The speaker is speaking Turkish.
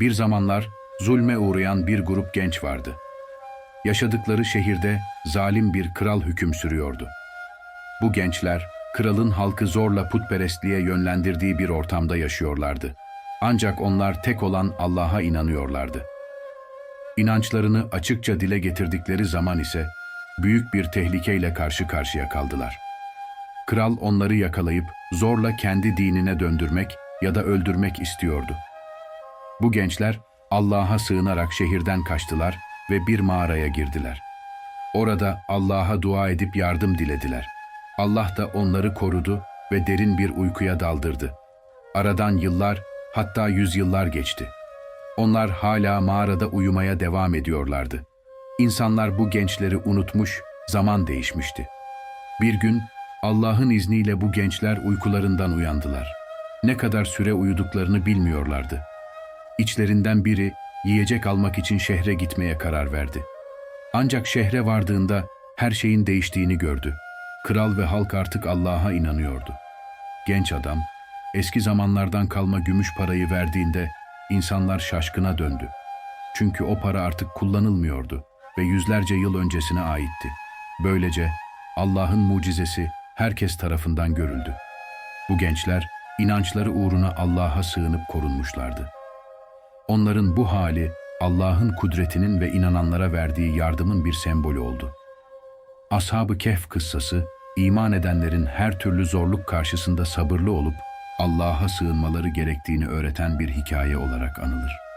Bir zamanlar zulme uğrayan bir grup genç vardı. Yaşadıkları şehirde zalim bir kral hüküm sürüyordu. Bu gençler, kralın halkı zorla putperestliğe yönlendirdiği bir ortamda yaşıyorlardı. Ancak onlar tek olan Allah'a inanıyorlardı. İnançlarını açıkça dile getirdikleri zaman ise büyük bir tehlikeyle karşı karşıya kaldılar. Kral onları yakalayıp zorla kendi dinine döndürmek ya da öldürmek istiyordu. Bu gençler Allah'a sığınarak şehirden kaçtılar ve bir mağaraya girdiler. Orada Allah'a dua edip yardım dilediler. Allah da onları korudu ve derin bir uykuya daldırdı. Aradan yıllar, hatta yüzyıllar geçti. Onlar hala mağarada uyumaya devam ediyorlardı. İnsanlar bu gençleri unutmuş, zaman değişmişti. Bir gün Allah'ın izniyle bu gençler uykularından uyandılar. Ne kadar süre uyuduklarını bilmiyorlardı. İçlerinden biri yiyecek almak için şehre gitmeye karar verdi. Ancak şehre vardığında her şeyin değiştiğini gördü. Kral ve halk artık Allah'a inanıyordu. Genç adam eski zamanlardan kalma gümüş parayı verdiğinde insanlar şaşkına döndü. Çünkü o para artık kullanılmıyordu ve yüzlerce yıl öncesine aitti. Böylece Allah'ın mucizesi herkes tarafından görüldü. Bu gençler inançları uğruna Allah'a sığınıp korunmuşlardı. Onların bu hali Allah'ın kudretinin ve inananlara verdiği yardımın bir sembolü oldu. Ashab-ı Kehf kıssası, iman edenlerin her türlü zorluk karşısında sabırlı olup Allah'a sığınmaları gerektiğini öğreten bir hikaye olarak anılır.